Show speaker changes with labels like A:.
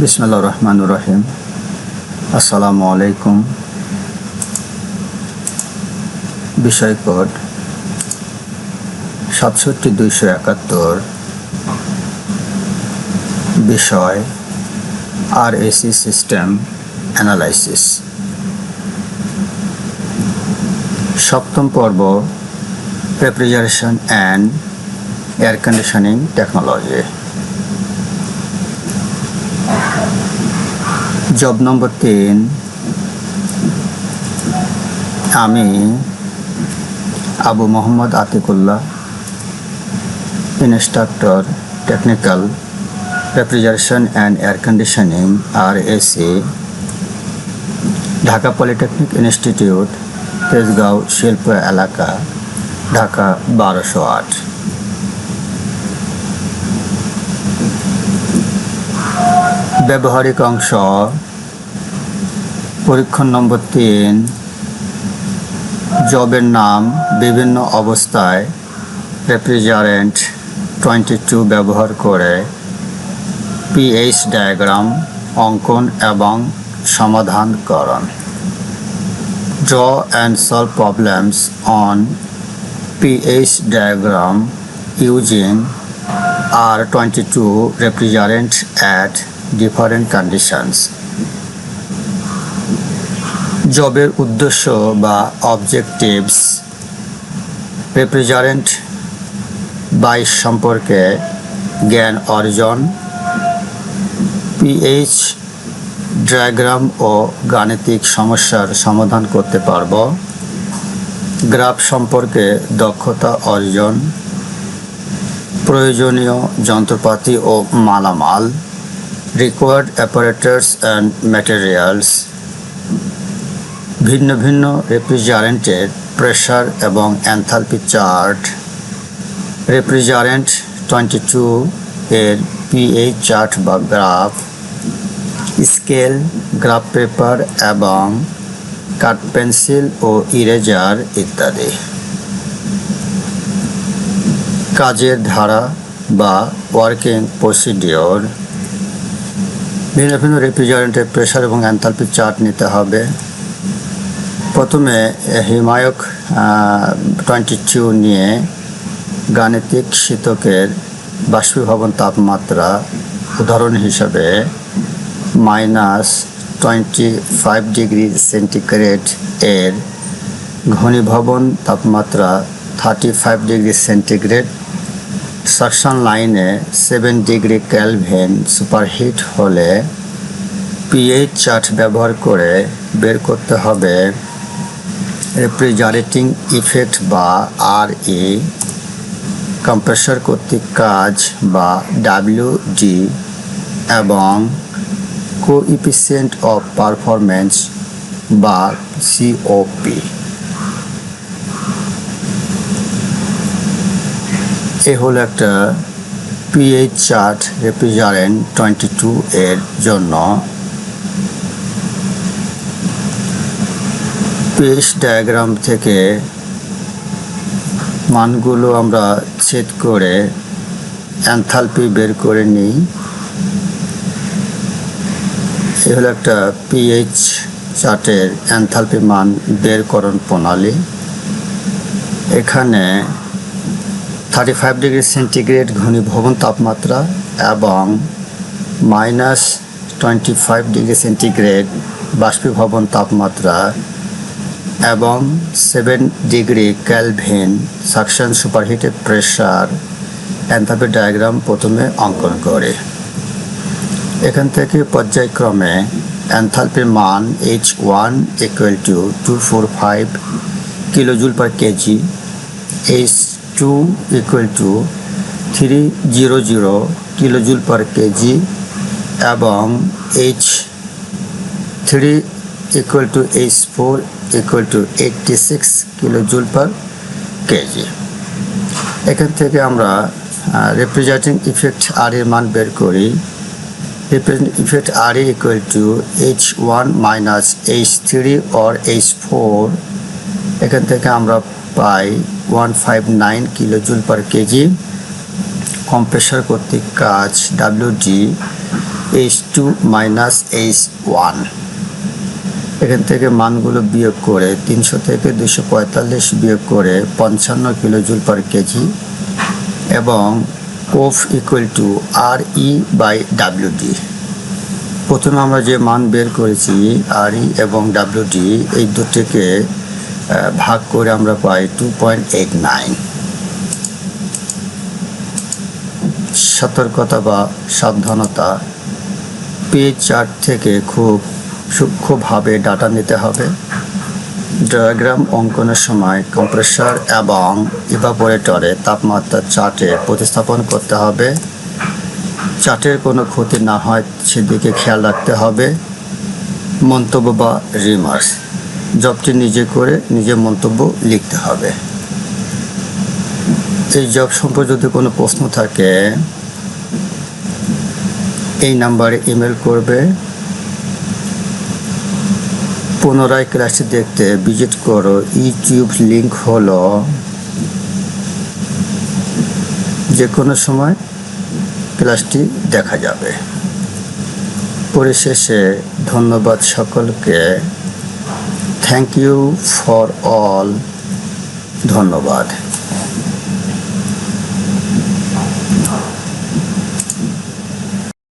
A: বিসমুল্লাহ রহমান রহিম আসসালামু আলাইকুম বিষয় কোড সাতষট্টি দুইশো একাত্তর. বিষয় আর এসি সিস্টেম অ্যানালাইসিস সপ্তম পর্ব refrigeration and air conditioning technology job number তিন আমি Abu Mohammad Atikullah, instructor technical refrigeration and air conditioning R AC Dhaka polytechnic institute Tejgaon শিল্প এলাকা, ঢাকা বারোশো আট। ব্যবহারিক অংশ পরীক্ষণ নম্বর তিন জবের নাম বিভিন্ন অবস্থায় রেফ্রিজারেন্ট টোয়েন্টি টু ব্যবহার করে পিএইচ ডায়াগ্রাম অঙ্কন এবং সমাধানকরণ draw and solve problems on pH diagram using R22 refrigerant at different conditions. জবের উদ্দেশ্য বা অবজেক্টিভস রেফ্রিজারেন্ট বাইশ সম্পর্কে জ্ঞান অর্জন পিএইচ ডায়াগ্রাম ও গাণিতিক সমস্যার সমাধান করতে পারব গ্রাফ সম্পর্কে দক্ষতা অর্জন, প্রয়োজনীয় যন্ত্রপাতি ও মালামাল রিকোয়ার্ড অ্যাপারেটার্স অ্যান্ড ম্যাটেরিয়ালস ভিন্ন ভিন্ন রেফ্রিজারেন্টের প্রেশার এবং enthalpy chart. Refrigerant twenty two এর পিএইচ চার্ট বা গ্রাফ, স্কেল, গ্রাফ পেপার এবং কাঠ পেন্সিল ও ইরেজার ইত্যাদি। কাজের ধারা বা ওয়ার্কিং প্রসিডিওর। ভিন্ন ভিন্ন রেফ্রিজারেন্টের প্রেশার এবং অ্যান্থালপি চার্ট নিতে হবে। প্রথমে হিমায়ক টোয়েন্টি টু নিয়ে গাণিতিক শীতকের বাষ্পীভবন তাপমাত্রা উদাহরণ হিসাবে minus twenty five degree centigrade এর ঘনীভবন তাপমাত্রা thirty five degree centigrade. Suction লাইনে সেভেন ডিগ্রি ক্যালভিন সুপারহিট হলে পিএইচ চার্ট ব্যবহার করে বের করতে হবে রেফ্রিজারেটিং ইফেক্ট বা আর ই কম্প্রেসর কর্তৃক কাজ বা ডাব্লিউ ডি এবং কোইফিসিয়েন্ট অফ পারফরম্যান্স বা সিওপি এ হলো একটা PH chart refrigerant twenty two এর জন্য। পিএইচ ডায়াগ্রাম থেকে মানগুলো আমরা ছেদ করে অ্যান্থালপি বের করে নিই। এ হলো একটা পিএইচ চার্টের অ্যান্থালপি মান বেরকরণ প্রণালী। এখানে থার্টি ফাইভ ডিগ্রি সেন্টিগ্রেড ঘনীভবন তাপমাত্রা এবং minus twenty five degree centigrade বাষ্পীভবন তাপমাত্রা এবং seven degree kelvin suction superheated pressure enthalpy diagram প্রথমে অঙ্কন করে। এখান থেকে পর্যায়ক্রমে অ্যান্থালপির মান H one equal to two four five kilojoule per KG H two equal to three zero zero kilojoule per KG এবং H three equal to H four equal to eighty six kilojoule per KG এখান থেকে আমরা refrigerating effect আর এর মান বের করি। Represent effect RA equal to H1 minus H3 or H4 এখান থেকে আমরা পাই one five nine kilo joule per KG compressor কর্তৃক কাজ W D H two minus H one এখান থেকে মানগুলো বিয়োগ করে তিনশো থেকে দুশো পঁয়তাল্লিশ বিয়োগ করে পঞ্চান্ন কিলো জুল পার কেজি এবং ওফ equal to R E by W D প্রথমে আমরা যে মান বের করেছি আর ই এবং ডাব্লিউ ডি এই দুটিকে ভাগ করে আমরা পাই টু পয়েন্ট এইট নাইন সতর্কতা বা সাবধানতা। পেজ চার্ট থেকে খুব সূক্ষ্মভাবে ডাটা নিতে হবে। ডায়াগ্রাম অঙ্কনের সময় কম্প্রেসার এবং ইভাপোরেটরে তাপমাত্রা চার্টে প্রতিস্থাপন করতে হবে। চার্টের কোনো ক্ষতি না হয়, সেদিকে খেয়াল রাখতে হবে। মন্তব্য বা রিমার্স জবটি নিজে করে নিজে মন্তব্য লিখতে হবে। এই জব সম্পর্কে যদি কোনো প্রশ্ন থাকে, এই নাম্বারে ইমেল করবে। পুনরায় ক্লাসটি দেখতে ভিজিট করো। ইউটিউব লিঙ্ক হলো যে কোনো সময় ক্লাসটি দেখা যাবে। পরিশেষে ধন্যবাদ সকলকে। থ্যাংক ইউ ফর অল ধন্যবাদ।